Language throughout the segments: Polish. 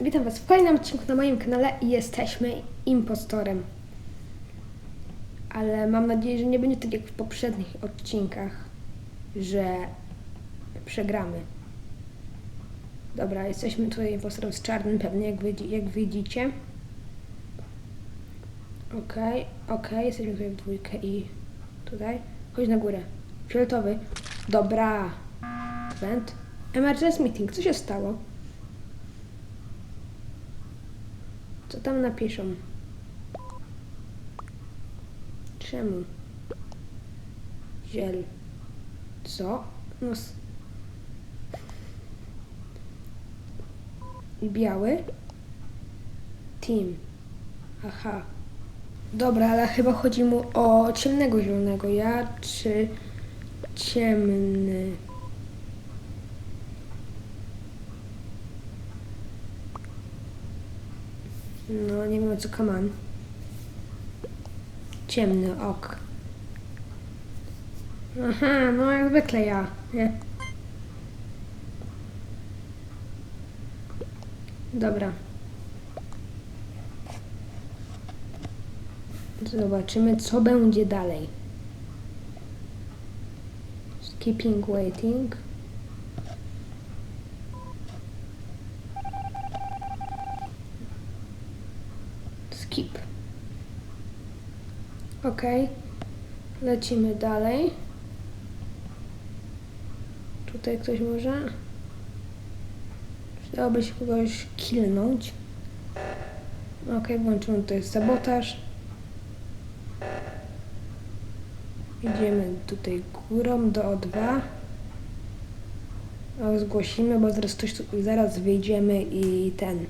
Witam Was w kolejnym odcinku na moim kanale i jesteśmy impostorem. Ale mam nadzieję, że nie będzie tak jak w poprzednich odcinkach, że przegramy. Dobra, jesteśmy tutaj impostorem z czarnym, pewnie jak, widzi, jak widzicie. Okej, okej, jesteśmy tutaj w dwójkę i tutaj. Chodź na górę. Fioletowy. Dobra. Vent. Emergency meeting. Co się stało? Co tam napiszą? Czemu? Ziel. Co? No. Biały? Team. Aha. Dobra, ale chyba chodzi mu o ciemnego zielonego. Ja czy ciemny? No, nie wiem co kaman. Ciemny ok. Aha, no jak zwykle ja, nie? Dobra. Zobaczymy, co będzie dalej. Skipping waiting. Skip. Ok. Lecimy dalej. Tutaj ktoś może. Przydałoby się kogoś killnąć. Ok, włączymy tutaj sabotaż. Idziemy tutaj górą do O2. A zgłosimy, bo zaraz ktoś zaraz wyjdziemy i ten.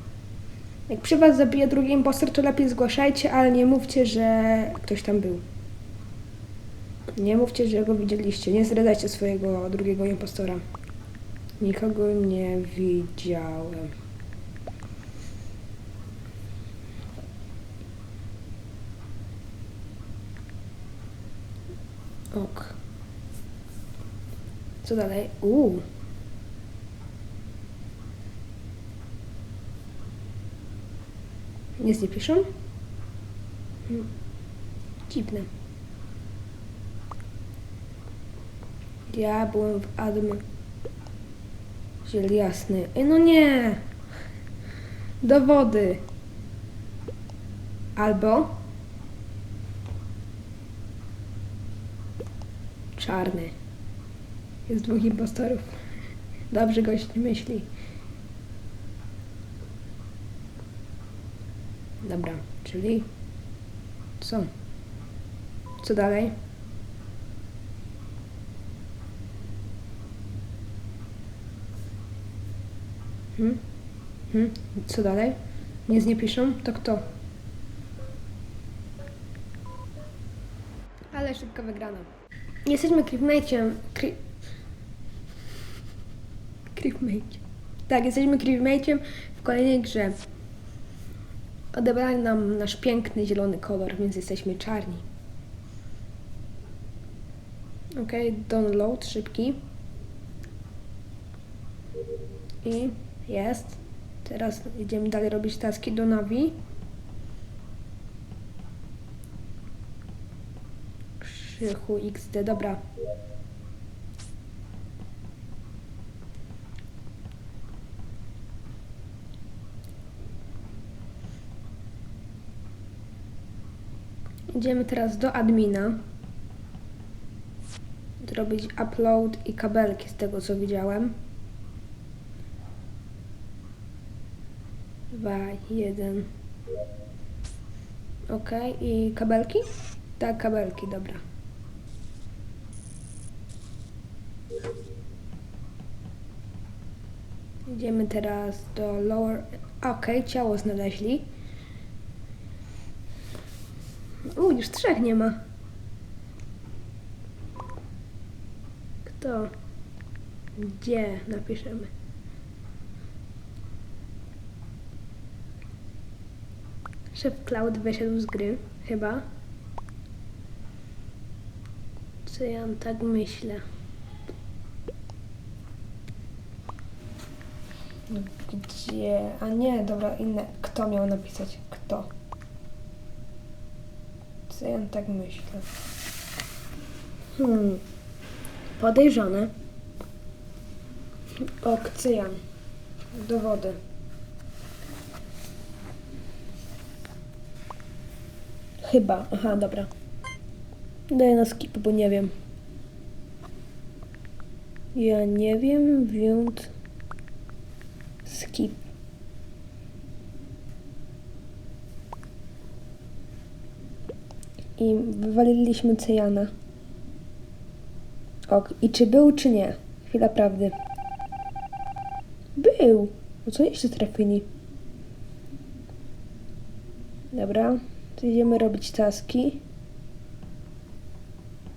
Jak przy was zabije drugi impostor, to lepiej zgłaszajcie, ale nie mówcie, że ktoś tam był. Nie mówcie, że go widzieliście. Nie zdradzajcie swojego drugiego impostora. Nikogo nie widziałem. Ok. Co dalej? Uuu. Nic nie piszą? Hmm. Dziwne. Ja byłem w admin. Ziel jasny. No nie! Do wody. Albo... Czarny. Jest dwóch impostorów. Dobrze gość myśli. Dobra, czyli co? Co dalej? Hmm? Hmm? Co dalej? Nic nie piszą? To kto? Ale szybko wygrana. Jesteśmy creepmate'iem. Cre... Creepmate. Tak, jesteśmy creepmate'iem w kolejnej grze. Odebrali nam nasz piękny zielony kolor, więc jesteśmy czarni. Ok, download szybki. I jest. Teraz idziemy dalej robić taski do Navi. Krzychu XD, dobra. Idziemy teraz do admina. Zrobić upload i kabelki z tego co widziałem. Dwa, jeden. Ok, i kabelki? Tak, kabelki, dobra. Idziemy teraz do lower. Ok, ciało znaleźli. U, już trzech nie ma. Kto? Gdzie? Napiszemy. Szef Cloud wyszedł z gry, chyba. Co ja tak myślę? Gdzie? A nie, dobra, inne. Kto miał napisać? Kto? Ja tak myślę? Hmm. Podejrzane. Okcyjan. Dowody. Chyba. Aha, dobra. Daję na skip, bo nie wiem. Ja nie wiem, więc skip. I wywaliliśmy Cyjana. Ok, i czy był, czy nie? Chwila prawdy. Był! No co jeszcze trafili? Dobra, to idziemy robić taski.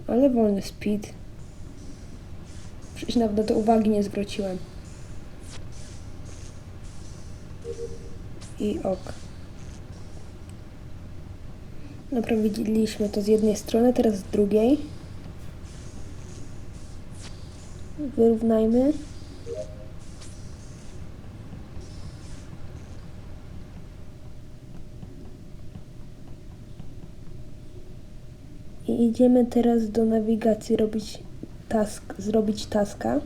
Ale wolny speed. Przecież nawet na to uwagi nie zwróciłem. I ok. Naprawiliśmy to z jednej strony, teraz z drugiej. Wyrównajmy. I idziemy teraz do nawigacji robić task, zrobić taska.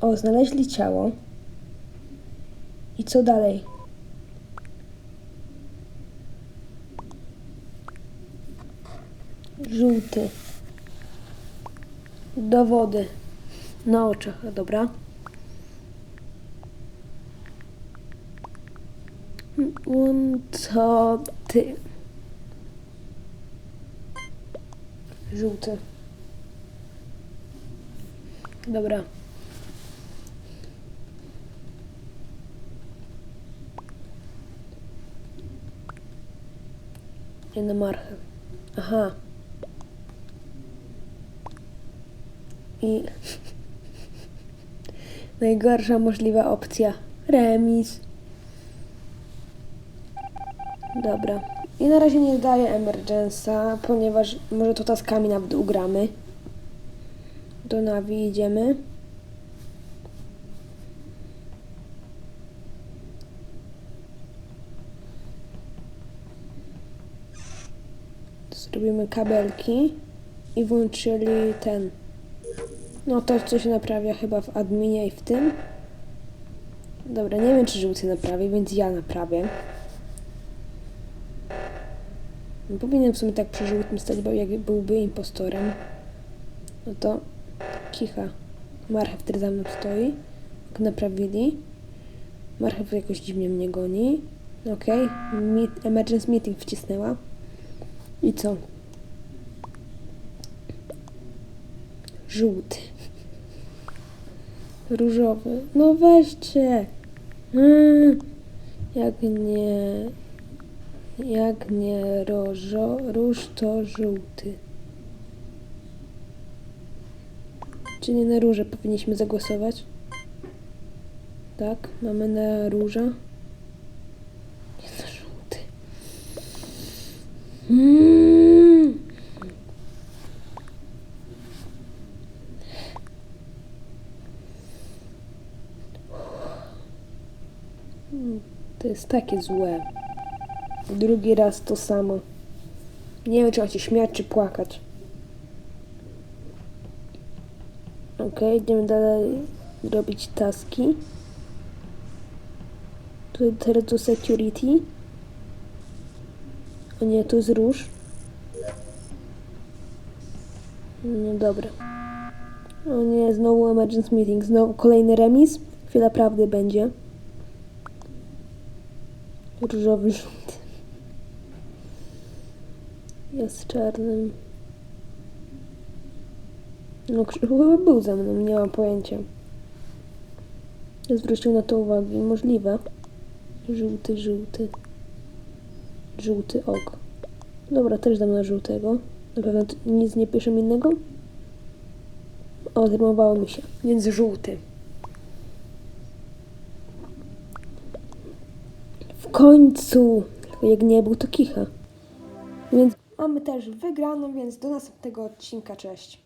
O, znaleźli ciało. I co dalej? Żółty. Dowody. Na oczach, dobra. Co ty? Żółty. Dobra. Jedna marchew. Aha. I najgorsza możliwa opcja. Remis. Dobra. I na razie nie daję emergensa, ponieważ może to taskami nawet ugramy. Do nawi idziemy. Zrobimy kabelki i włączyli ten. No to co się naprawia chyba w adminie i w tym. Dobra, nie wiem czy żółty naprawi, więc ja naprawię. No, Powinienem w sumie tak przy żółtym stać, bo jak byłby impostorem, no to kicha. Marchew, który za mną stoi, go naprawili. Marchew jakoś dziwnie mnie goni. Okej, Meet, emergency meeting wcisnęła. I co? Żółty. Różowy. No weźcie. Mm, jak nie... Jak nie rożo, róż to żółty. Czy nie na róże powinniśmy zagłosować? Tak, mamy na róża. Nie na żółty. Mm. Mm, To jest takie złe. Drugi raz to samo. Nie wiem, czy mam się śmiać, czy płakać. Okej, idziemy dalej robić taski. Tu teraz do security. O nie, tu jest róż. No dobra. O nie, znowu emergency meeting. Znowu kolejny remis. Chwila prawdy będzie. Różowy żółty. Jest czarnym. No, chyba był ze mną, nie mam pojęcia. Zwrócił na to uwagę. Możliwe. Żółty, żółty. Żółty ok. Dobra, też dam na żółtego. Na pewno nic nie piszę innego. O, zrymowało mi się. Więc żółty. W końcu! Jak nie był, to kicha. Więc mamy też wygraną, więc do następnego odcinka. Cześć.